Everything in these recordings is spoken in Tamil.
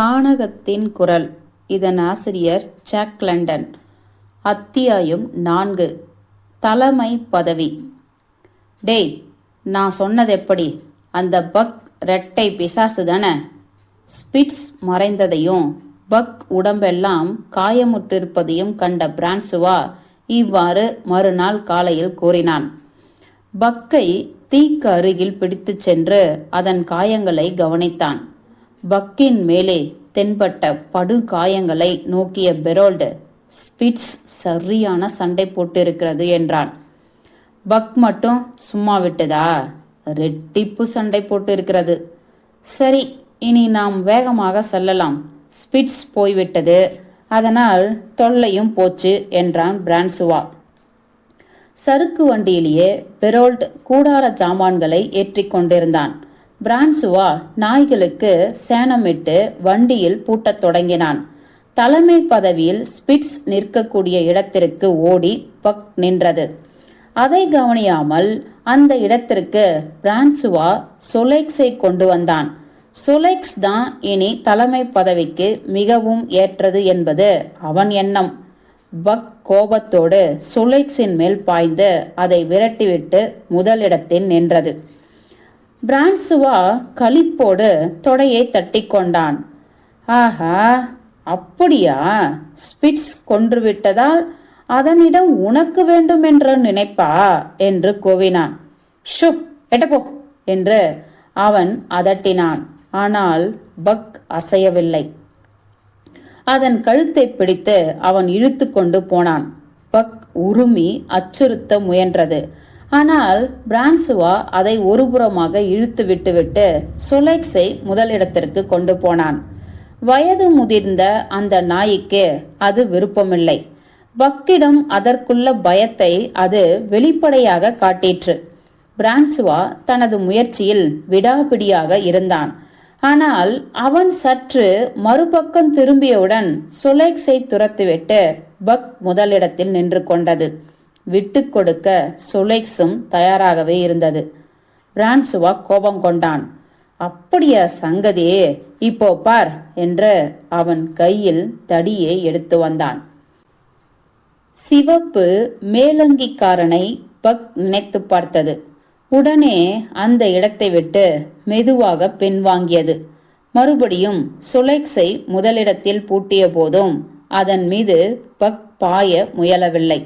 கானகத்தின் குரல். இதன் ஆசிரியர் ஜாக் லண்டன். அத்தியாயம் நான்கு. தலைமை பதவி. டேய் நான் சொன்னது எப்படி? அந்த பக் ரெட்டை பிசாசு தானே? ஸ்பிட்ஸ் மறைந்ததையும் பக் உடம்பெல்லாம் காயமுற்றிருப்பதையும் கண்ட பிரான்சுவா இவ்வாறு மறுநாள் காலையில் கூறினான். பக்கை தீக்கு அருகில் பிடித்துச் சென்று அதன் காயங்களை கவனித்தான். பக்கின் மேலே தென்பட்ட படுகாயங்களை நோக்கிய பெரோல்டு ஸ்பிட்ஸ் சரியான சண்டை போட்டிருக்கிறது என்றான். பக் மட்டும் சும்மா விட்டதா? ரெட்டிப்பு சண்டை போட்டு இருக்கிறது சரி இனி நாம் வேகமாக செல்லலாம். ஸ்பிட்ஸ் போய்விட்டது. அதனால் தொல்லையும் போச்சு என்றான் பிரான்சுவா. சறுக்கு வண்டியிலேயே பெரோல்ட் கூடார ஜாமான்களை ஏற்றி கொண்டிருந்தான். பிரான்சுவா நாய்களுக்கு சேனமிட்டு வண்டியில் பூட்டத் தொடங்கினான். தலைமை பதவியில் ஸ்பிட்ஸ் நிற்கக்கூடிய இடத்திற்கு ஓடி பக் நின்றது. அதை கவனியாமல் அந்த இடத்திற்கு பிரான்சுவா சொலெக்ஸை கொண்டு வந்தான். சொலெக்ஸ் தான் இனி தலைமை பதவிக்கு மிகவும் ஏற்றது என்பது அவன் எண்ணம். பக் கோபத்தோடு சுலைக்ஸின் மேல் பாய்ந்து அதை விரட்டிவிட்டு முதலிடத்தில் நின்றது. பிரான்சுவா களிப்போடு தொடையை தட்டி கொண்டான் ஆஹா அப்படியா? ஸ்பிட்ஸ் கொன்றுவிட்டதால் அதனிடம் உனக்கு வேண்டும் என்று நினைப்பா? என்று கூவினான். ஷு எட்டப்போ என்று அவன் அதட்டினான். ஆனால் பக் அசையவில்லை. அதன் கழுத்தை பிடித்து அவன் இழுத்து கொண்டு போனான். பக் உருமி அச்சுறுத்த முயன்றது. ஆனால் பிரான்சுவா அதை ஒருபுறமாக இழுத்து விட்டுவிட்டு சுலைக்ஸை முதலிடத்திற்கு கொண்டு போனான். வயது முதிர்ந்த அந்த நாய்க்கு அது விருப்பமில்லை. பக்கிடம் அதற்குள்ள பயத்தை அது வெளிப்படையாக காட்டிற்று. பிரான்சுவா தனது முயற்சியில் விடாபிடியாக இருந்தான். ஆனால் அவன் சற்று மறுபக்கம் திரும்பியவுடன் சுலைக்ஸை துரத்துவிட்டு பக் முதலிடத்தில் நின்று கொண்டது. விட்டு கொடுக்க சுலைக்ஸும் தயாராகவே இருந்தது. பிரான்சுவா கோபம் கொண்டான். அப்படியா சங்கதியே இப்போ பார் என்று அவன் கையில் தடியை எடுத்து வந்தான். சிவப்பு மேலங்கிக்காரனை பக் நினைத்து பார்த்தது. உடனே அந்த இடத்தை விட்டு மெதுவாக பின்வாங்கியது மறுபடியும் சுலைக்ஸை முதலிடத்தில் பூட்டிய போதும் அதன் மீது பக் பாய முயலவில்லை.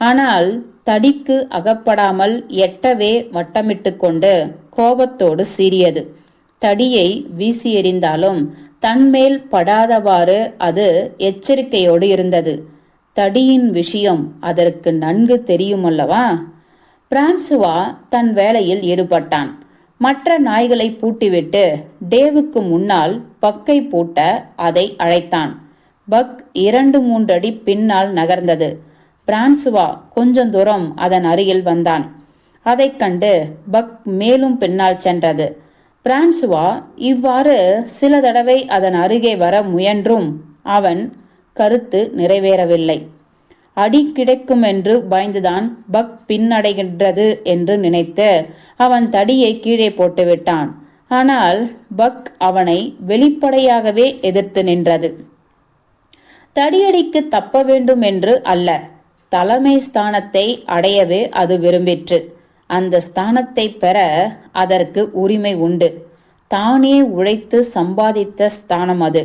ஆனால் தடிக்கு அகப்படாமல் எட்டவே வட்டமிட்டு கொண்டு கோபத்தோடு சீறியது. தடியை வீசி எறிந்தாலும் தன்மேல் படாதவாறு அது எச்சரிக்கையோடு இருந்தது. தடியின் விஷயம் அதற்கு நன்கு தெரியுமல்லவா? பிரான்சுவா தன் வேலையில் ஈடுபட்டான். மற்ற நாய்களை பூட்டிவிட்டு டேவுக்கு முன்னால் பக்கை பூட்ட அதை அழைத்தான். பக் இரண்டு மூன்றடி பின்னால் நகர்ந்தது. பிரான்சுவா கொஞ்சம் தூரம் அதன் அருகில் வந்தான். அதைக் கண்டு பக் மேலும் பின்னால் சென்றது. பிரான்சுவா இவ்வாறு சில தடவை அதன் அருகே வர முயன்றும் அவன் கருத்து நிறைவேறவில்லை. அடி கிடைக்கும் என்று பயந்துதான் பக் பின்னடைகின்றது என்று நினைத்து அவன் தடியை கீழே போட்டுவிட்டான் ஆனால் பக் அவனை வெளிப்படையாகவே எதிர்த்து நின்றது. தடியடிக்கு தப்ப வேண்டும் என்று அல்ல. தலைமை ஸ்தானத்தை அடையவே அது விரும்பிற்று. அந்த ஸ்தானத்தை பெற அதற்கு உரிமை உண்டு. தானே உழைத்து சம்பாதித்த ஸ்தானம் அது.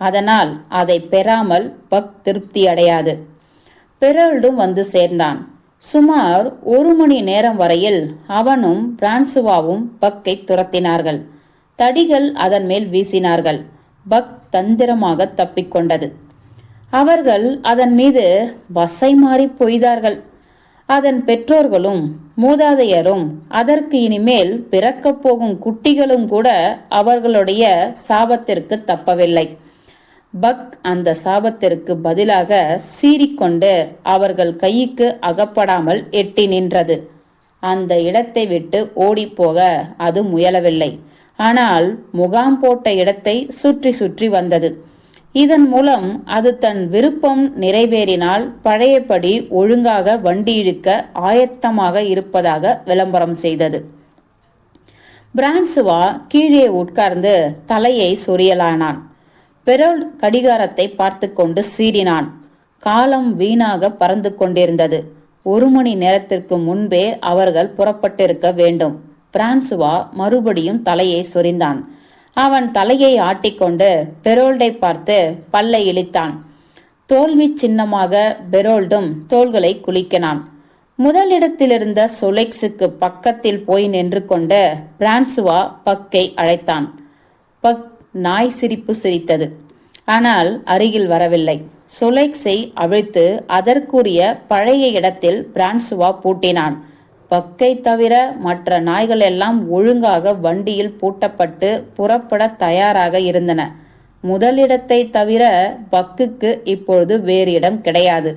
அதனால் அதை பெறாமல் பக் திருப்தி அடையாது. பெரல்டும் வந்து சேர்ந்தான். சுமார் ஒரு மணி நேரம் வரையில் அவனும் பிரான்சுவாவும் பக்கை துரத்தினார்கள். தடிகள் அதன் மேல் வீசினார்கள். பக் தந்திரமாக தப்பிக்கொண்டது. அவர்கள் அதன் மீது வசை மாறி பொய்தார்கள். அதன் பெற்றோர்களும் மூதாதையரும் அதற்கு இனிமேல் பிறக்கப் போகும் குட்டிகளும் கூட அவர்களுடைய சாபத்திற்கு தப்பவில்லை. பக் அந்த சாபத்திற்கு பதிலாக சீறிக்கொண்டு அவர்கள் கைக்கு அகப்படாமல் எட்டி நின்றது. அந்த இடத்தை விட்டு ஓடிப்போக அது முயலவில்லை. ஆனால் முகாம் போட்ட இடத்தை சுற்றி சுற்றி வந்தது. இதன் மூலம் அது தன் விருப்பம் நிறைவேறினால் பழையபடி ஒழுங்காக வண்டி இழுக்க ஆயத்தமாக இருப்பதாக விளம்பரம் செய்தது. பிரான்சுவா கீழே உட்கார்ந்து தலையை சொரியலானான். பெரோல் கடிகாரத்தை பார்த்து கொண்டு சீறினான். காலம் வீணாக பறந்து கொண்டிருந்தது. ஒரு மணி நேரத்திற்கு முன்பே அவர்கள் புறப்பட்டிருக்க வேண்டும். பிரான்சுவா மறுபடியும் தலையை சொரிந்தான். அவன் தலையை ஆட்டிக்கொண்டு பெரோல்டை பார்த்து பல்லை இழித்தான் தோல்வி சின்னமாக பெரோல்டும் தோள்களை குலுக்கினான். முதலிடத்திலிருந்த சொலெக்ஸுக்கு பக்கத்தில் போய் நின்று கொண்டு பிரான்சுவா பக்கை அழைத்தான். பக் நாய் சிரிப்பு சிரித்தது. ஆனால் அருகில் வரவில்லை. சொலெக்ஸை அவிழ்த்து அதற்குரிய பழைய இடத்தில் பிரான்சுவா பூட்டினான். பக்கை தவிர மற்ற நாய்கள் எல்லாம் ஒழுங்காக வண்டியில் பூட்டப்பட்டு புறப்பட தயாராக இருந்தன. முதலிடத்தை தவிர பக்குக்கு இப்பொழுது வேறு இடம் கிடையாது.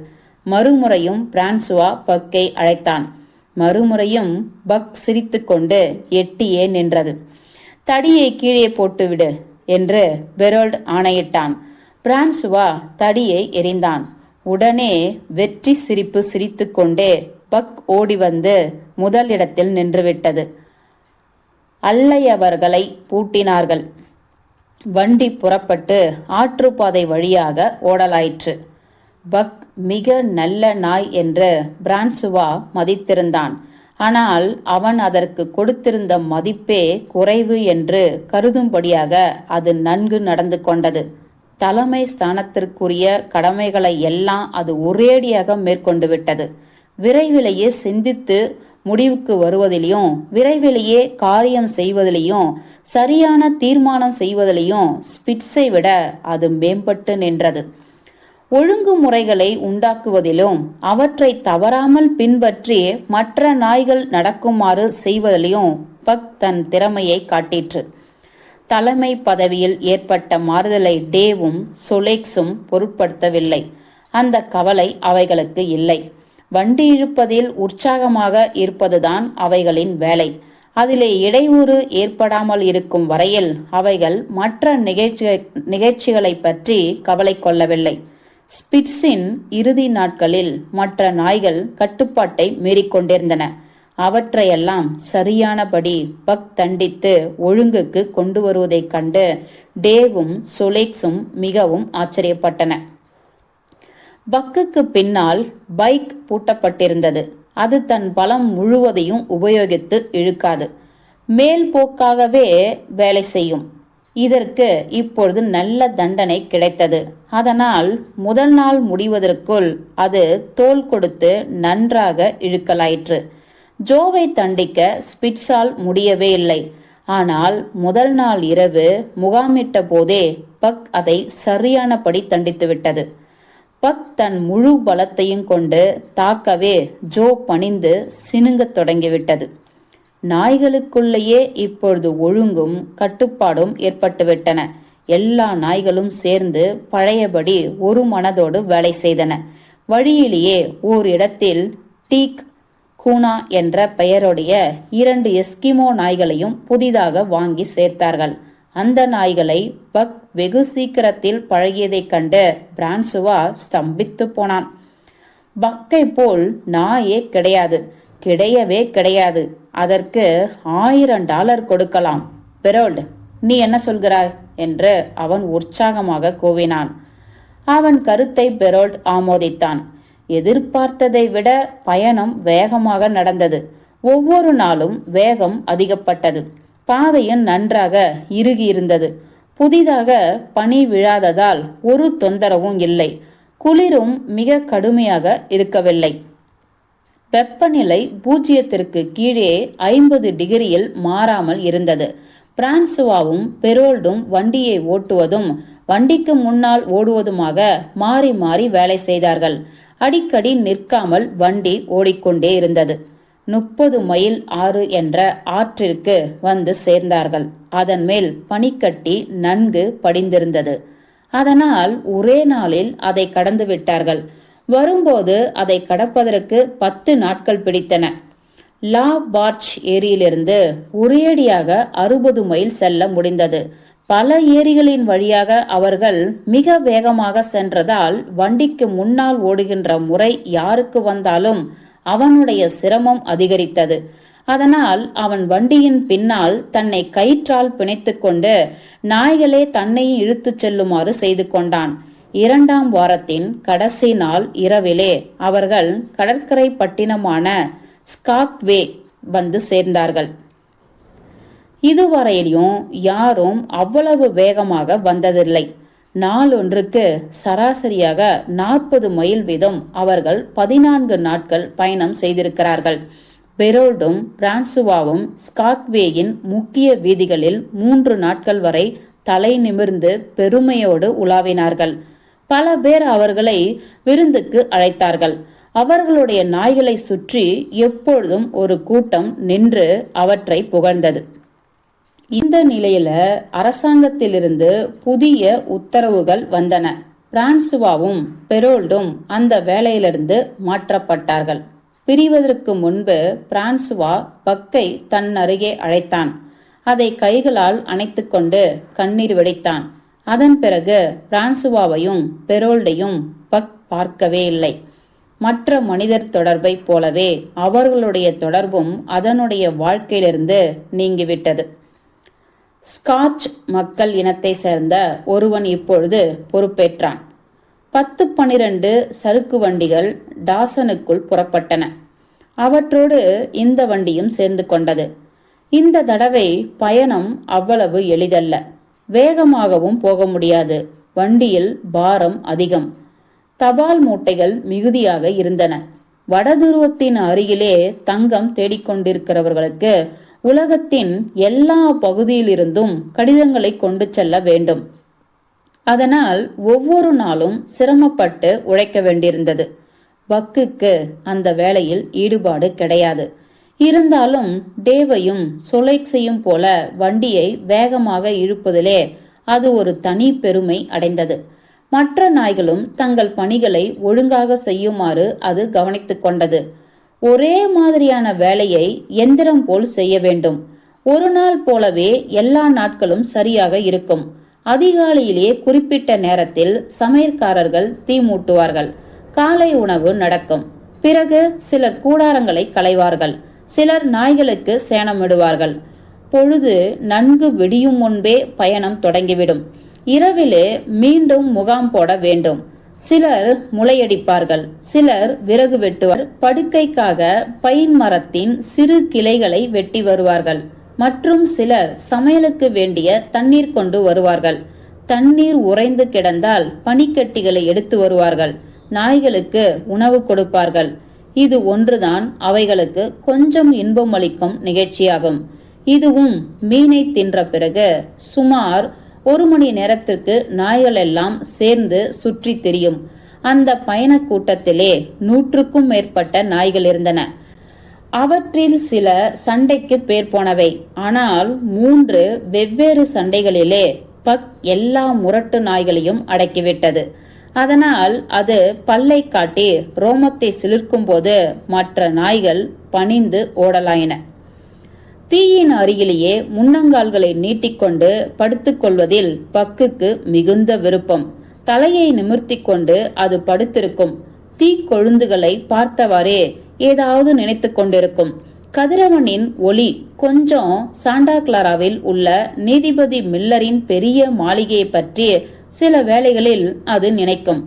மறுமுறையும் பிரான்சுவா பக்கை அழைத்தான். மறுமுறையும் பக் சிரித்துக்கொண்டு எட்டியே நின்றது. தடியை கீழே போட்டுவிடு என்று பெரோல்ட் ஆணையிட்டான். பிரான்சுவா தடியை எரிந்தான் உடனே வெற்றி சிரிப்பு சிரித்துக்கொண்டே பக் ஓடி வந்து முதலிடத்தில் நின்றுவிட்டது. அல்லையவர்களை பூட்டினார்கள். வண்டி புறப்பட்டு ஆற்றுப்பாதை வழியாக ஓடலாயிற்று. பக் மிக நல்ல நாய் என்று பிரான்சுவா மதித்திருந்தான். ஆனால் அவன் அதற்கு கொடுத்திருந்த மதிப்பே குறைவு என்று கருதும்படியாக அது நன்கு நடந்து கொண்டது. தலைமை ஸ்தானத்திற்குரிய கடமைகளை எல்லாம் அது ஒரேடியாக மேற்கொண்டு விட்டது. விரைவிலேயே சிந்தித்து முடிவுக்கு வருவதிலையும் விரைவிலேயே காரியம் செய்வதிலையும் சரியான தீர்மானம் செய்வதிலையும் ஸ்பிட்ஸை விட அது மேம்பட்டு நின்றது. ஒழுங்குமுறைகளை உண்டாக்குவதிலும் அவற்றை தவறாமல் பின்பற்றி மற்ற நாய்கள் நடக்குமாறு செய்வதிலையும் பக் தன் திறமையை காட்டிற்று. தலைமை பதவியில் ஏற்பட்ட மாறுதலை டேவும் சொலேக்ஸும் பொருட்படுத்தவில்லை. அந்த கவலை அவைகளுக்கு இல்லை. வண்டி இழுப்பதில் உற்சாகமாக இருப்பதுதான் அவைகளின் வேலை. அதிலே இடையூறு ஏற்படாமல் இருக்கும் வரையில் அவைகள் மற்ற நிகழ்ச்சி நிகழ்ச்சிகளை பற்றி கவலை கொள்ளவில்லை. ஸ்பிட்ஸின் இறுதி நாட்களில் மற்ற நாய்கள் கட்டுப்பாட்டை மீறிக்கொண்டிருந்தன அவற்றையெல்லாம் சரியானபடி பக் தண்டித்து ஒழுங்குக்கு கொண்டு வருவதைக் கண்டு டேவும் சுலேக்ஸும் மிகவும் ஆச்சரியப்பட்டன. பக்குக்கு பின்னால் பைக் பூட்டப்பட்டிருந்தது. அது தன் பலம் முழுவதையும் உபயோகித்து இழுக்காது. மேல் போக்காகவே வேலை செய்யும். இதற்கு இப்பொழுது நல்ல தண்டனை கிடைத்தது. அதனால் முதல் நாள் முடிவதற்குள் அது தோல் கொடுத்து நன்றாக இழுக்கலாயிற்று. ஜோவை தண்டிக்க ஸ்பிட்ஸால் முடியவே இல்லை. ஆனால் முதல் நாள் இரவு முகாமிட்ட போதே பக் அதை சரியானபடி தண்டித்துவிட்டது. பக் தன் முழு பலத்தையும் கொண்டு தாக்கவே ஜோ பணிந்து சினுங்கத் தொடங்கிவிட்டது. நாய்களுக்குள்ளேயே இப்பொழுது ஒழுங்கும் கட்டுப்பாடும் ஏற்பட்டுவிட்டன. எல்லா நாய்களும் சேர்ந்து பழையபடி ஒரு மனதோடு வேலை செய்தன. வழியிலேயே ஓர் இடத்தில் டீக் கூனா என்ற பெயருடைய இரண்டு எஸ்கிமோ நாய்களையும் புதிதாக வாங்கி சேர்த்தார்கள். அந்த நாய்களை பக் வெகு சீக்கிரத்தில் பழகியதைக் கண்டு பிரான்சுவா ஸ்தம்பித்து போனான். பக்கை போல் நாயே கிடையாது கிடையவே கிடையாது. அதற்கு ஆயிரம் டாலர் கொடுக்கலாம். பெரோல்ட் நீ என்ன சொல்கிறாய்? என்று அவன் உற்சாகமாக கூவினான். அவன் கருத்தை பெரோல்ட் ஆமோதித்தான். எதிர்பார்த்ததை விட பயணம் வேகமாக நடந்தது. ஒவ்வொரு நாளும் வேகம் அதிகப்பட்டது. பாதையும் நன்றாக இறுகியிருந்தது. புதிதாக பனி விழாததால் ஒரு தொந்தரவும் இல்லை. குளிரும் மிக கடுமையாக இருக்கவில்லை. வெப்பநிலை பூஜ்ஜியத்திற்கு கீழே ஐம்பது டிகிரியில் மாறாமல் இருந்தது. பிரான்சுவாவும் பெரோல்டும் வண்டியை ஓட்டுவதும் வண்டிக்கு முன்னால் ஓடுவதுமாக மாறி மாறி வேலை செய்தார்கள். அடிக்கடி நிற்காமல் வண்டி ஓடிக்கொண்டே இருந்தது. முப்பது மைல் ஆறு என்ற ஆற்றிற்கு வந்து சேர்ந்தார்கள். அதன் மேல் பனிக்கட்டி நன்கு படிந்திருந்தது. அதனால் ஒரே நாளில் அதை கடந்து விட்டார்கள். வரும்போது அதை கடப்பதற்கு பத்து நாட்கள் பிடித்தன. லா பார்ச் ஏரியிலிருந்து ஒரேடியாக அறுபது மைல் செல்ல முடிந்தது. பல ஏரிகளின் வழியாக அவர்கள் மிக வேகமாக சென்றதால் வண்டிக்கு முன்னால் ஓடுகின்ற முறை யாருக்கு வந்தாலும் அவனுடைய சிரமம் அதிகரித்தது. அதனால் அவன் வண்டியின் பின்னால் தன்னை கயிற்றால் பிணைத்துக்கொண்டு நாய்களே தன்னையும் இழுத்துச் செல்லுமாறு செய்து கொண்டான். இரண்டாம் வாரத்தின் கடைசி நாள் இரவிலே அவர்கள் கடற்கரை பட்டினமான ஸ்காக்வே வந்து சேர்ந்தார்கள். இதுவரையிலும் யாரும் அவ்வளவு வேகமாக வந்ததில்லை. நாளொன்றுக்கு சராசரியாக நாற்பது மைல் வீதம் அவர்கள் பதினான்கு நாட்கள் பயணம் செய்திருக்கிறார்கள். பெரோல்டும் பிரான்சுவாவும் ஸ்காக்வேயின் முக்கிய வீதிகளில் மூன்று நாட்கள் வரை தலை நிமிர்ந்து பெருமையோடு உலாவினார்கள். பல பேர் அவர்களை விருந்துக்கு அழைத்தார்கள். அவர்களுடைய நாய்களை சுற்றி எப்பொழுதும் ஒரு கூட்டம் நின்று அவற்றை புகழ்ந்தது. இந்த நிலையில அரசாங்கத்திலிருந்து புதிய உத்தரவுகள் வந்தன. பிரான்சுவாவும் பெரோல்டும் அந்த வேலையிலிருந்து மாற்றப்பட்டார்கள். பிரிவதற்கு முன்பு பிரான்சுவா பக்கை தன் அருகே அழைத்தான். அதை கைகளால் அணைத்துக்கொண்டு கண்ணீர் வெடித்தான். அதன் பிறகு பிரான்சுவாவையும் பெரோல்டையும் பக் பார்க்கவே இல்லை. மற்ற மனிதர் தொடர்பை போலவே அவர்களுடைய தொடர்பும் அதனுடைய வாழ்க்கையிலிருந்து நீங்கிவிட்டது. ஸ்காட்ச் மக்கள் இனத்தை சேர்ந்த ஒருவன் இப்பொழுது பொறுப்பேற்றான். பத்து பனிரெண்டு சறுக்கு வண்டிகள் டாசனுக்குள் புறப்பட்டன. அவற்றோடு இந்த வண்டியும் சேர்ந்து கொண்டது. இந்த தடவை பயணம் அவ்வளவு எளிதல்ல. வேகமாகவும் போக முடியாது. வண்டியில் பாரம் அதிகம். தபால் மூட்டைகள் மிகுதியாக இருந்தன. வடதுருவத்தின் அருகிலே தங்கம் தேடிக்கொண்டிருக்கிறவர்களுக்கு உலகத்தின் எல்லா பகுதியிலிருந்தும் கடிதங்களை கொண்டு செல்ல வேண்டும். அதனால் ஒவ்வொரு நாளும் சிரமப்பட்டு உழைக்க வேண்டியிருந்தது. பக்குக்கு அந்த வேலையில் ஈடுபாடு கிடையாது. இருந்தாலும் டேவையும் சொலைக்ஸையும் போல வண்டியை வேகமாக இழுப்பதிலே அது ஒரு தனி பெருமை அடைந்தது. மற்ற நாய்களும் தங்கள் பணிகளை ஒழுங்காக செய்யுமாறு அது கவனித்துக் கொண்டது. ஒரே மாதிரியான வேலையை எந்திரம் போல் செய்ய வேண்டும். ஒரு நாள் போலவே எல்லா நாட்களும் சரியாக இருக்கும். அதிகாலையிலேயே குறிப்பிட்ட நேரத்தில் சமையற்காரர்கள் தீ மூட்டுவார்கள். காலை உணவு நடக்கும். பிறகு சிலர் கூடாரங்களை களைவார்கள். சிலர் நாய்களுக்கு சேணமிடுவார்கள். பொழுது நன்கு விடியும் முன்பே பயணம் தொடங்கிவிடும். இரவிலே மீண்டும் முகாம் போட வேண்டும். சிலர் முளையடிப்பார்கள் சிலர் விறகு வெட்டுவார் படுக்கைக்காக பைன் மரத்தின் சிறு கிளைகளை வெட்டி வருவார்கள் மற்றும் சிலர் சமையலுக்கு வேண்டிய தண்ணீர் கொண்டு வருவார்கள். தண்ணீர் உறைந்து கிடந்தால் பனிக்கட்டிகளை எடுத்து வருவார்கள் நாய்களுக்கு உணவு கொடுப்பார்கள். இது ஒன்றுதான் அவைகளுக்கு கொஞ்சம் இன்பம் அளிக்கும் நிகழ்ச்சியாகும். இதுவும் மீனை தின்ற பிறகு சுமார் ஒரு மணி நேரத்திற்கு நாய்கள் எல்லாம் சேர்ந்து சுற்றி திரியும். அந்த பயண கூட்டத்திலே நூற்றுக்கும் மேற்பட்ட நாய்கள் இருந்தன. அவற்றில் சில சண்டைக்கு பேர் போனவை. ஆனால் மூன்று வெவ்வேறு சண்டைகளிலே பக் எல்லா முரட்டு நாய்களையும் அடக்கிவிட்டது. அதனால் அது பல்லை காட்டி ரோமத்தை சிலிர்க்கும் போது மற்ற நாய்கள் பணிந்து ஓடலாயின. தீயின் அருகிலேயே முன்னங்கால்களை நீட்டிக்கொண்டு படுத்துக்கொள்வதில் பக்குக்கு மிகுந்த விருப்பம். தலையை நிமிர்த்தி கொண்டு அது படுத்திருக்கும். தீ கொழுந்துகளை பார்த்தவாறே ஏதாவது நினைத்து கொண்டிருக்கும். கதிரவனின் ஒளி கொஞ்சம் சாண்டா கிளாராவில் உள்ள நீதிபதி மில்லரின் பெரிய மாளிகையை பற்றி சில வேளைகளில் அது நினைக்கும்.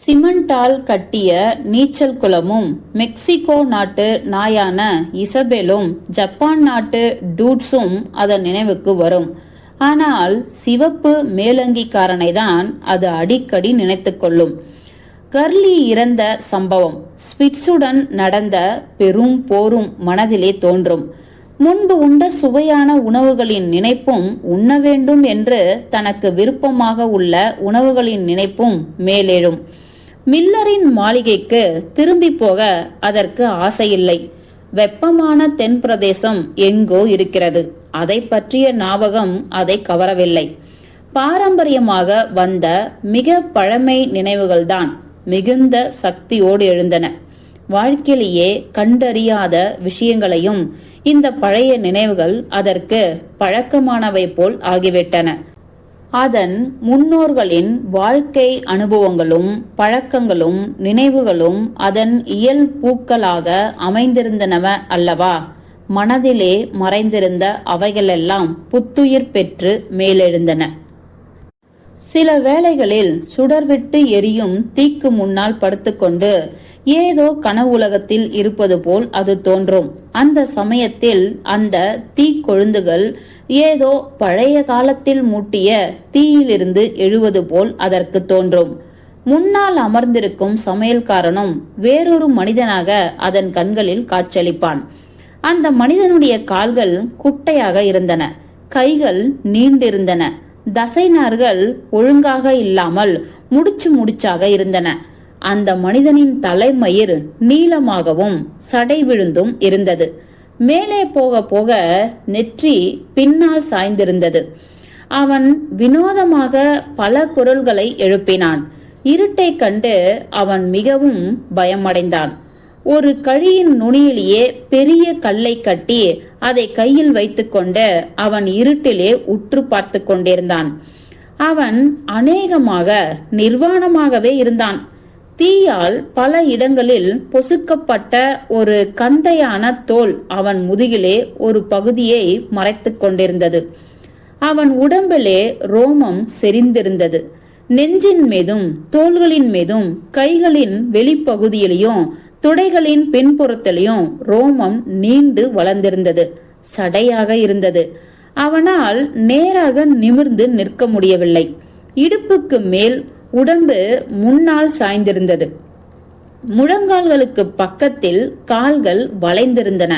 சிமெண்டால் கட்டிய நீச்சல் குளமும் மெக்சிகோ நாட்டு நாயான இசபெலும் ஜப்பான் நாட்டு டூட்ஸும் அதன் நினைவுக்கு வரும். ஆனால் சிவப்பு மேலங்கிக்காரனை தான் அது அடிக்கடி நினைத்து கொள்ளும். கர்லி இறந்த சம்பவம் ஸ்பிட்ஸுடன் நடந்த பெரும் போரும் மனதிலே தோன்றும். முன்பு உண்ட சுவையான உணவுகளின் நினைப்பும் உண்ண வேண்டும் என்று தனக்கு விருப்பமாக உள்ள உணவுகளின் நினைப்பும் மேலெழும். மில்லரின் மாளிகைக்கு திரும்பி போக அதற்கு ஆசையில்லை. வெப்பமான தென் பிரதேசம் எங்கோ இருக்கிறது. அதை பற்றிய ஞாபகம் அதை கவரவில்லை. பாரம்பரியமாக வந்த மிக பழமை நினைவுகள்தான் மிகுந்த சக்தியோடு எழுந்தன. வாழ்க்கையிலேயே கண்டறியாத விஷயங்களையும் இந்த பழைய நினைவுகள் அதற்கு பழக்கமானவை போல் ஆகிவிட்டன. அதன் முன்னோர்களின் வாழ்க்கை அனுபவங்களும் பழக்கங்களும் நினைவுகளும் அதன் இயல் பூக்களாக அமைந்திருந்தனவ அல்லவா? மனதிலே மறைந்திருந்த அவைகளெல்லாம் புத்துயிர் பெற்று மேலெழுந்தன. சில வேளைகளில் சுடர்விட்டு எரியும் தீக்கு முன்னால் படுத்துக்கொண்டு ஏதோ கனவுலகத்தில் இருப்பது போல் அது தோன்றும். அந்த சமயத்தில் அந்த தீக்கொழுந்துகள் ஏதோ பழைய காலத்தில் மூட்டிய தீயிலிருந்து எழுவது போல் அதற்கு தோன்றும். முன்னால் அமர்ந்திருக்கும் சமையல்காரனும் வேறொரு மனிதனாக அதன் கண்களில் காட்சியளிப்பான். அந்த மனிதனுடைய கால்கள் குட்டையாக இருந்தன. கைகள் நீண்டிருந்தன. தசைநார்கள் ஒழுங்காக இல்லாமல் முடிச்சு முடிச்சாக இருந்தன. அந்த மனிதனின் தலைமயிர் நீளமாகவும் சடை விழுந்தும் இருந்தது. மேலே போக போக நெற்றி பின்னால் சாய்ந்திருந்தது. அவன் வினோதமாக பல குரல்களை எழுப்பினான். இருட்டை கண்டு அவன் மிகவும் பயமடைந்தான். ஒரு கழியின் நுனியிலேயே பெரிய கல்லை கட்டி அதை கையில் வைத்துக்கொண்டு அவன் இருட்டிலே உற்று பார்த்து கொண்டிருந்தான். அவன் அநேகமாக நிர்வாணமாகவே இருந்தான். தீயால் பல இடங்களில் பொசுக்கப்பட்ட ஒரு கந்தையான தோல் அவன் முதுகிலே ஒரு பகுதியை மறைத்து கொண்டிருந்தது. அவன் உடம்பிலே ரோமம் செறிந்திருந்தது. நெஞ்சின் மீதும் தோள்களின் மீதும் கைகளின் வெளிப்பகுதியிலையும் துடைகளின் பின்புறத்திலையும் ரோமம் நீண்டு வளர்ந்திருந்தது. சடையாக இருந்தது. அவனால் நேராக நிமிர்ந்து நிற்க முடியவில்லை. இடுப்புக்கு மேல் உடம்பு முன்னால் சாய்ந்திருந்தது. முழங்கால்களுக்கு பக்கத்தில் கால்கள் வளைந்திருந்தன.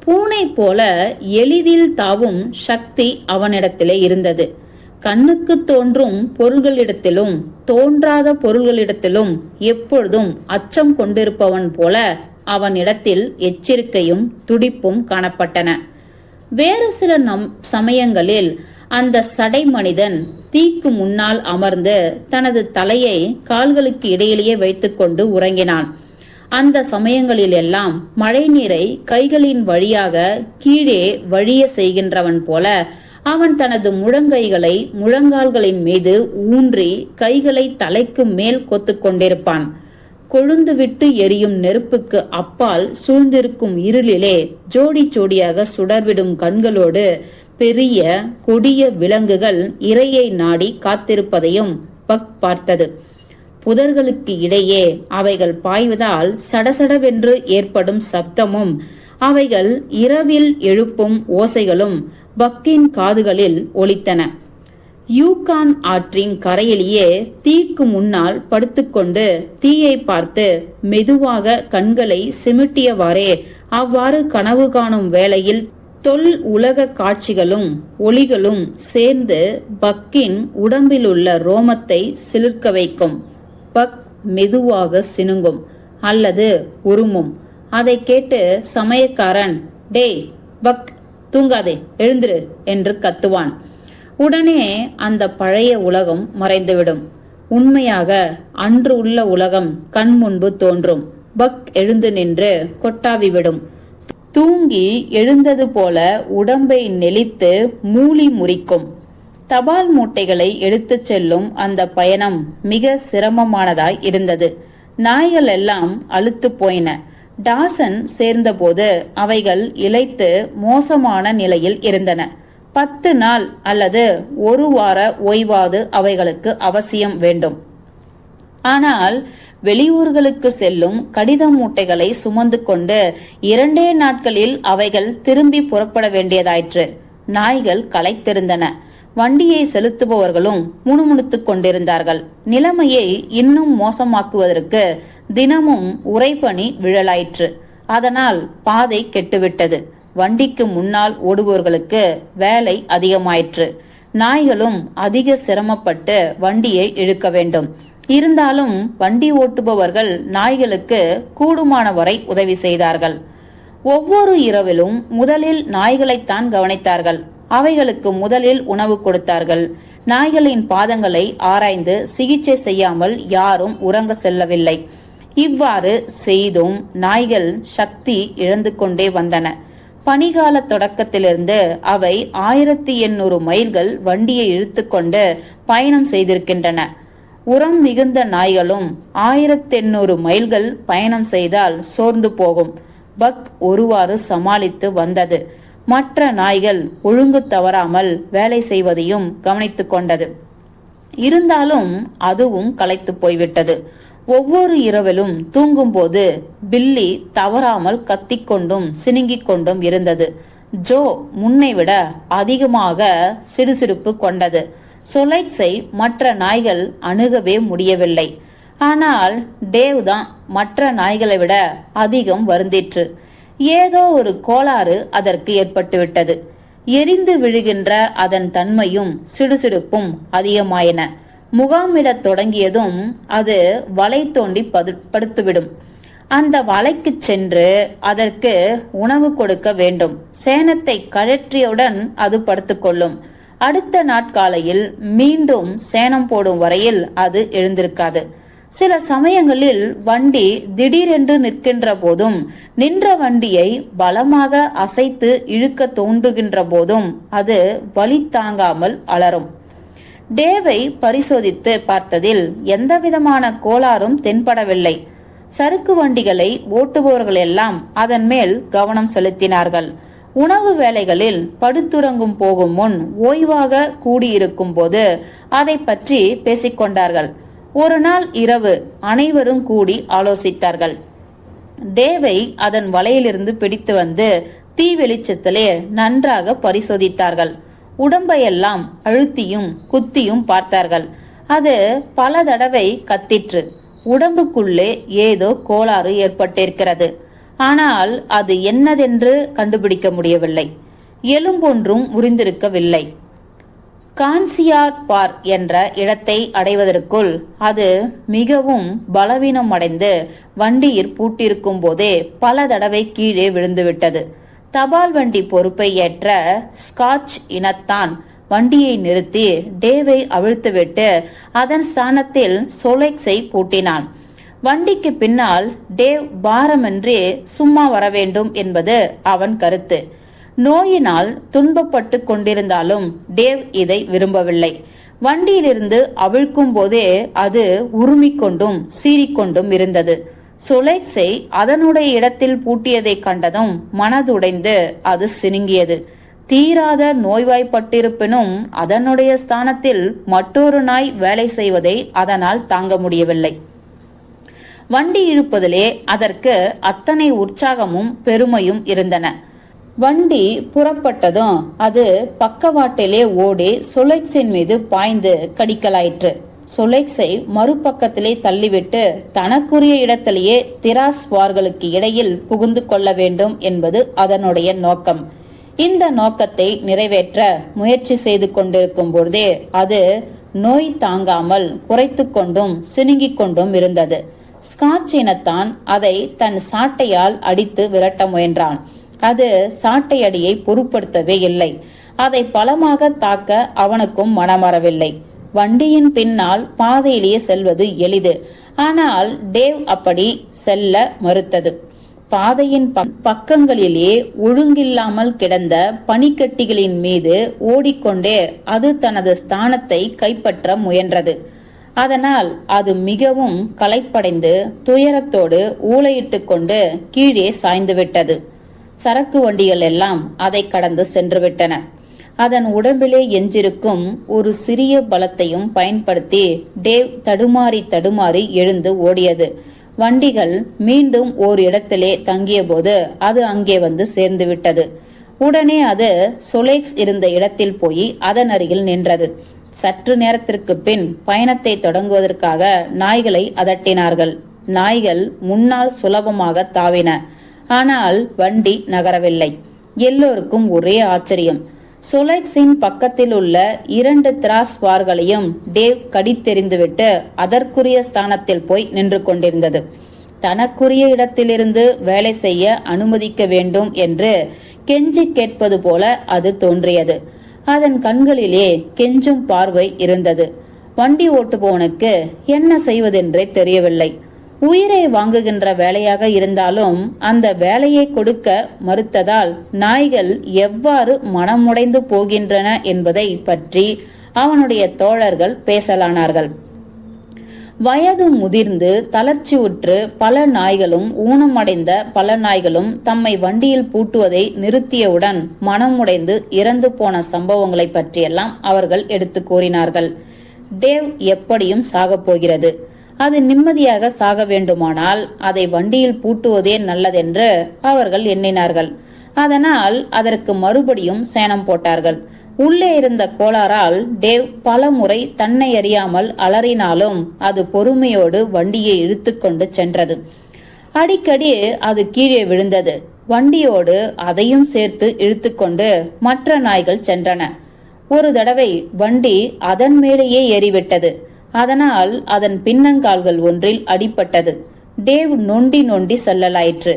பூனை போல எளிதில் தாவும் சக்தி அவனிடத்திலே இருந்தது. கண்ணுக்கு தோன்றும் பொருள்களிடத்திலும் தோன்றாத பொருள்களிடத்திலும் எப்பொழுதும் அச்சம் கொண்டிருப்பவன் போல அவனிடத்தில் எச்சரிக்கையும் துடிப்பும் காணப்பட்டன. வேறு சில நம் சமயங்களில் அந்த சடை மனிதன் தீக்கு முன்னால் அமர்ந்து தனது தலையை கால்களுக்கு இடையிலேயே வைத்துக்கொண்டு உறங்கினான். அந்த சமயங்களில் எல்லாம் மழை நீரை கைகளின் வழியாக கீழே வழிய செய்கின்றவன் போல அவன் தனது முழங்கைகளை முழங்கால்களின் மீது ஊன்றி கைகளை தலைக்கு மேல் கொத்து கொண்டிருப்பான். எரியும் நெருப்புக்கு அப்பால் சூழ்ந்திருக்கும் இருளிலே ஜோடி ஜோடியாக சுடர்விடும் கண்களோடு பெரிய கொடிய விலங்குகள் இரையை நாடி காத்திருப்பதையும் பக் பார்த்தது. புதர்களுக்கு இடையே அவைகள் பாய்வதால் சடசடவென்று ஏற்படும் சப்தமும் அவைகள் இரவில் எழுப்பும் ஓசைகளும் பக்கின் காதுகளில் ஒலித்தன. யூகான் ஆற்றின் கரையிலேயே தீக்கு முன்னால் படுத்துக்கொண்டு தீயை பார்த்து மெதுவாக கண்களை சிமிட்டியவாறே அவ்வாறு கனவு காணும் வேளையில் தொல் உலக காட்சிகளும் ஒளிகளும் சேர்ந்து பக்கின் உடம்பிலுள்ள ரோமத்தை சிலிர்க்க வைக்கும். பக் மெதுவாக சினுங்கும் அல்லது உருமும். அதை கேட்டு சமயக்காரன் டேய் பக் தூங்காதே எழுந்துரு என்று கத்துவான். உடனே அந்த பழைய உலகம் மறைந்துவிடும். உண்மையாக அன்று உள்ள உலகம் கண் முன்பு தோன்றும். பக் எழுந்து நின்று கொட்டாவி விடும். தூங்கி எழுந்தது போல உடம்பை நெளித்து மூலி முறிக்கும். தபால் மூட்டைகளை எடுத்துச் செல்லும் அந்த பயணம் மிக சிரமமானதாய் இருந்தது. நாய்கள் எல்லாம் அழுத்து போயின. டாசன் சேர்ந்தபோது அவைகள் இழைத்து மோசமான நிலையில் இருந்தன. பத்து நாள் அல்லது ஒரு வார ஓய்வாது அவைகளுக்கு அவசியம் வேண்டும். ஆனால் வெளியூர்களுக்கு செல்லும் கடித மூட்டைகளை சுமந்து கொண்டு இரண்டே நாட்களில் அவைகள் திரும்பி புறப்பட வேண்டியதாயிற்று. நாய்கள் களைத்திருந்தன. வண்டியை செலுத்துபவர்களும் முணுமுணுத்துக் கொண்டிருந்தார்கள். நிலைமையை இன்னும் மோசமாக்குவதற்கு தினமும் உறைபனி விழலாயிற்று. அதனால் பாதை கெட்டுவிட்டது. வண்டிக்கு முன்னால் ஓடுபவர்களுக்கு வேலை அதிகமாயிற்று. நாய்களும் அதிக சிரமப்பட்டு வண்டியை இழுக்க வேண்டும். இருந்தாலும் வண்டி ஓட்டுபவர்கள் நாய்களுக்கு கூடுமான வரை உதவி செய்தார்கள். ஒவ்வொரு இரவிலும் முதலில் நாய்களைத்தான் கவனித்தார்கள். அவைகளுக்கு முதலில் உணவு கொடுத்தார்கள். நாய்களின் பாதங்களை ஆராய்ந்து சிகிச்சை செய்யாமல் யாரும் உறங்க செல்லவில்லை. இவ்வாறு செய்தும் நாய்கள் சக்தி இழந்து கொண்டே வந்தன. பனிகால தொடக்கத்திலிருந்து அவை ஆயிரத்தி எண்ணூறு மைல்கள் வண்டியை இழுத்துக்கொண்டு பயணம் செய்திருக்கின்றன. உரம் மிகுந்த நாய்களும் ஆயிரத்தெண்ணூறு மைல்கள் பயணம் செய்தால் சோர்ந்து போகும். பக் ஒருவாறு சமாளித்து வந்தது. மற்ற நாய்கள் ஒழுங்கு தவறாமல் வேலை செய்வதையும் கவனித்துக் கொண்டது. இருந்தாலும் அதுவும் களைத்து போய்விட்டது. ஒவ்வொரு இரவிலும் தூங்கும்போது பில்லி தவறாமல் கத்திக்கொண்டும் சினுங்கிக் கொண்டும் இருந்தது. ஜோ முன்னை விட அதிகமாக சிடுசிடுப்பு கொண்டது. சொலைட்ஸை மற்ற நாய்கள் அணுகவே முடியவில்லை. ஆனால் டேவ் தான் மற்ற நாய்களை விட அதிகம் வருந்திற்று. ஏதோ ஒரு கோளாறு அதற்கு ஏற்பட்டுவிட்டது. எரிந்து விழுகின்ற அதன் தன்மையும் சிடுசிடுப்பும் அதிகமாயின. முகாமிடத் தொடங்கியதும் அது வலை தோண்டி பது- படுத்துவிடும். அந்த வலைக்கு சென்று அதற்கு உணவு கொடுக்க வேண்டும். சேனத்தை கழற்றியவுடன் அது படுத்துக்கொள்ளும். அடுத்த நாட்காலையில் மீண்டும் சேனம் போடும் வரையில் அது எழுந்திருக்காது. சில சமயங்களில் வண்டி திடீரென்று நிற்கின்ற போதும் நின்ற வண்டியை பலமாக அசைத்து இழுக்க தோன்றுகின்ற போதும் அது வலி தாங்காமல் அலரும் டேவை பரிசோதித்து பார்த்ததில் எந்தவிதமான கோளாறும் தென்படவில்லை. சறுக்கு வண்டிகளை ஓட்டுபவர்கள் எல்லாம் அதன் மேல் கவனம் செலுத்தினார்கள். உணவு வேலைகளில் படுத்துறங்கும் போகும் முன் ஓய்வாக கூடியிருக்கும் போது அதை பற்றி பேசிக்கொண்டார்கள். ஒரு நாள் இரவு அனைவரும் கூடி ஆலோசித்தார்கள். தேவை அதன் வலையிலிருந்து பிடித்து வந்து தீ வெளிச்சத்திலே நன்றாக பரிசோதித்தார்கள். உடம்பையெல்லாம் அழுத்தியும் குத்தியும் பார்த்தார்கள். அது பல தடவை கத்திற்று. உடம்புக்குள்ளே ஏதோ கோளாறு ஏற்பட்டிருக்கிறது. ஆனால் அது என்னதென்று கண்டுபிடிக்க முடியவில்லை. எலும்பொன்றும் முறிந்திருக்கவில்லை கான்சியார் பார் என்ற இடத்தை அடைவதற்குள் அது மிகவும் பலவீனம் அடைந்து வண்டியில் பூட்டிருக்கும் போதே பல தடவை கீழே விழுந்துவிட்டது. தபால் வண்டி பொறுப்பை ஏற்ற ஸ்காட்ச் இனத்தான் வண்டியை நிறுத்தி டேவை அவிழ்த்துவிட்டு அதன் ஸ்தானத்தில் சோலெக்ஸை பூட்டினான். வண்டிக்கு பின்னால் டேவ் பாரமின்றி சும்மா வர வேண்டும் என்பது அவன் கருத்து. நோயினால் துன்பப்பட்டு கொண்டிருந்தாலும் டேவ் இதை விரும்பவில்லை. வண்டியிலிருந்து அவிழ்க்கும் போதே அது உருமிக்கொண்டும் சீறிக்கொண்டும் இருந்தது. சுலைக்ஸை அதனுடைய இடத்தில் பூட்டியதைக் கண்டதும் மனதுடைந்து அது சினுங்கியது. தீராத நோய்வாய்ப்பட்டிருப்பினும் அதனுடைய ஸ்தானத்தில் மற்றொரு நாய் வேலை செய்வதை அதனால் தாங்க முடியவில்லை. வண்டி இழுப்பதிலே அதற்கு அத்தனை உற்சாகமும் பெருமையும் இருந்தன. வண்டி புறப்பட்டதும் அது பக்கவாட்டிலே ஓடி சுலைக்ஸின் மீது பாய்ந்து கடிக்கலாயிற்று. சுலைக்ஸை மறுபக்கத்திலே தள்ளிவிட்டு தனக்குரிய இடத்திலேயே திராஸ் வார்களுக்கு இடையில் புகுந்து கொள்ள வேண்டும் என்பது அதனுடைய நோக்கம். இந்த நோக்கத்தை நிறைவேற்ற முயற்சி செய்து கொண்டிருக்கும் பொழுதே அது நோய் தாங்காமல் குறைத்து கொண்டும் சினுங்கிக் கொண்டும் இருந்தது. ஸ்காட்ச் இனத்தான் அதை தன் சாட்டையால் அடித்து விரட்ட முயன்றான். அது சாட்டை அடியை பொருட்படுத்தவே இல்லை. அதை பலமாக தாக்க அவனுக்கும் மனமறவில்லை. வண்டியின் பின்னால் பாதையிலேயே செல்வது எளிது. ஆனால் டேவ் அப்படி செல்ல மறுத்தது. பாதையின் பக்கங்களிலே ஒழுங்கில்லாமல் கிடந்த பனிக்கட்டிகளின் மீது ஓடிக்கொண்டே அது தனது ஸ்தானத்தை கைப்பற்ற முயன்றது. அதனால் அது மிகவும் களைப்படைந்து துயரத்தோடு ஊளையிட்டு கொண்டு கீழே சாய்ந்துவிட்டது. சரக்கு வண்டிகள் எல்லாம் அதை கடந்து சென்றுவிட்டன. அதன் உடம்பிலே எஞ்சிருக்கும் ஒரு சிறிய பலத்தையும் பயன்படுத்தி டேவ் தடுமாறி தடுமாறி எழுந்து ஓடியது. வண்டிகள் மீண்டும் ஓர் இடத்திலே தங்கியபோது அது அங்கே வந்து சேர்ந்து விட்டது உடனே அது சொலேக்ஸ் இருந்த இடத்தில் போய் அதன் அருகில் நின்றது. சற்று நேரத்திற்கு பின் பயணத்தை தொடங்குவதற்காக நாய்களை அதட்டினார்கள். நாய்கள் முன்னால் சுலபமாக தாவின. ஆனால் வண்டி நகரவில்லை. எல்லோருக்கும் ஒரே ஆச்சரியம். சொலைக்ஸின் பக்கத்தில் உள்ள இரண்டு திராஸ் வார்களையும் டேவ் கடித்தெறிந்துவிட்டு அதற்குரிய ஸ்தானத்தில் போய் நின்று கொண்டிருந்தது. தனக்குரிய இடத்திலிருந்து வேலை செய்ய அனுமதிக்க வேண்டும் என்று கெஞ்சி கேட்பது போல அது தோன்றியது. அதன் கண்களிலே கெஞ்சும் பார்வை இருந்தது. வண்டி ஓட்டுபவனுக்கு என்ன செய்வதென்றே தெரியவில்லை. உயிரை வாங்குகின்ற வேலையாக இருந்தாலும் அந்த வேலையை கொடுக்க மறுத்ததால் நாய்கள் எவ்வாறு மனமுடைந்து போகின்றன என்பதை பற்றி அவனுடைய தோழர்கள் பேசலானார்கள். வயது முதிர்ந்து தளர்ச்சியுற்று பல நாய்களும் ஊனமடைந்த பல நாய்களும் தம்மை வண்டியில் பூட்டுவதை நிறுத்தியவுடன் மனமுடைந்து இறந்து போன சம்பவங்களை பற்றியெல்லாம் அவர்கள் எடுத்து கூறினார்கள். டேவ் எப்படியும் சாகப் போகிறது. அது நிம்மதியாக சாக வேண்டுமானால் அதை வண்டியில் பூட்டுவதே நல்லதென்று அவர்கள் எண்ணினார்கள். அதனால் அதற்கு மறுபடியும் சேனம் போட்டார்கள். உள்ளே இருந்த கோளாறால் டேவ் பல முறை தன்னை அறியாமல் அலறினாலும் அது பொறுமையோடு வண்டியை இழுத்துக்கொண்டு சென்றது. அடிக்கடி அது கீழே விழுந்தது. வண்டியோடு அதையும் சேர்த்து இழுத்துக்கொண்டு மற்ற நாய்கள் சென்றன. ஒரு தடவை வண்டி அதன் மேலேயே ஏறிவிட்டது. அதனால் அதன் பின்னங்கால்கள் ஒன்றில் அடிபட்டது. டேவ் நொண்டி நொண்டி செல்லலாயிற்று.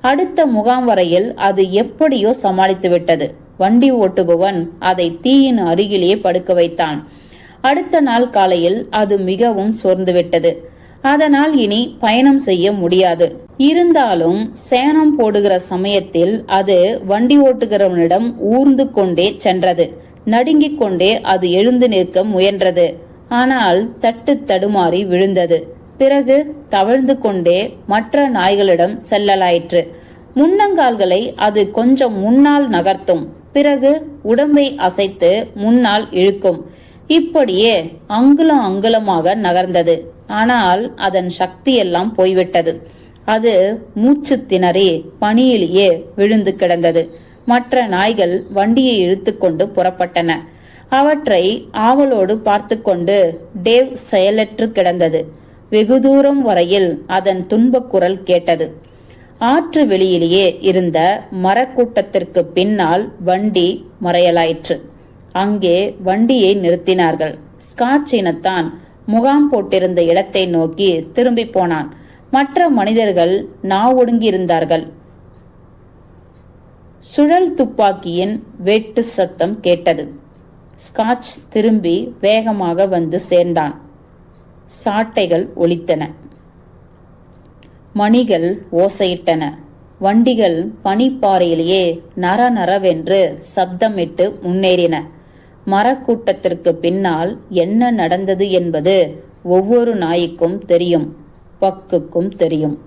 அடுத்த முகாம் வரையில் அது எப்படியோ சமாளித்து விட்டது வண்டி ஓட்டுபவன் அதை தீயின் அருகிலேயே படுக்க வைத்தான். அடுத்த நாள் காலையில் அது மிகவும் சோர்ந்துவிட்டது. அதனால் இனி பயணம் செய்ய முடியாது. இருந்தாலும் சேனம் போடுகிற சமயத்தில் அது வண்டி ஓட்டுகிறவனிடம் ஊர்ந்து கொண்டே சென்றது. நடுங்கிக் கொண்டே அது எழுந்து நிற்க முயன்றது. ஆனால் தட்டு தடுமாறி விழுந்தது. பிறகு தவழ்ந்து கொண்டே மற்ற நாய்களிடம் செல்லலாயிற்று. முன்னங்கால்களை அது கொஞ்சம் முன்னால் நகர்த்தும். பிறகு உடம்பை அசைத்து முன்னால் இழுக்கும். இப்படியே அங்குலம் அங்குலமாக நகர்ந்தது. ஆனால் அதன் சக்தியெல்லாம் போய்விட்டது. அது மூச்சு திணறி பனியிலேயே விழுந்து கிடந்தது. மற்ற நாய்கள் வண்டியை இழுத்துக்கொண்டு புறப்பட்டன. அவற்றை ஆவலோடு பார்த்து கொண்டு டேவ் செயலற்று கிடந்தது. வெகு தூரம் வரையில் அதன் துன்பக் குரல் கேட்டது. ஆற்று வெளியிலேயே இருந்த மரக்கூட்டத்திற்கு பின்னால் வண்டி மறையலாயிற்று. அங்கே வண்டியை நிறுத்தினார்கள். ஸ்காட்ச் இனத்தான் முகாம் போட்டிருந்த இடத்தை நோக்கி திரும்பி போனான். மற்ற மனிதர்கள் நாவொடுங்கியிருந்தார்கள் சுழல் துப்பாக்கியின் வெட்டு சத்தம் கேட்டது. ஸ்காட்ச் திரும்பி வேகமாக வந்து சேர்ந்தான். சாட்டைகள் ஒலித்தன. மணிகள் ஓசையிட்டன. வண்டிகள் பனிப்பாறையிலேயே நர நரவென்று சப்தமிட்டு முன்னேறின. மரக்கூட்டத்திற்கு பின்னால் என்ன நடந்தது என்பது ஒவ்வொரு நாய்க்கும் தெரியும் பக்குக்கும் தெரியும்.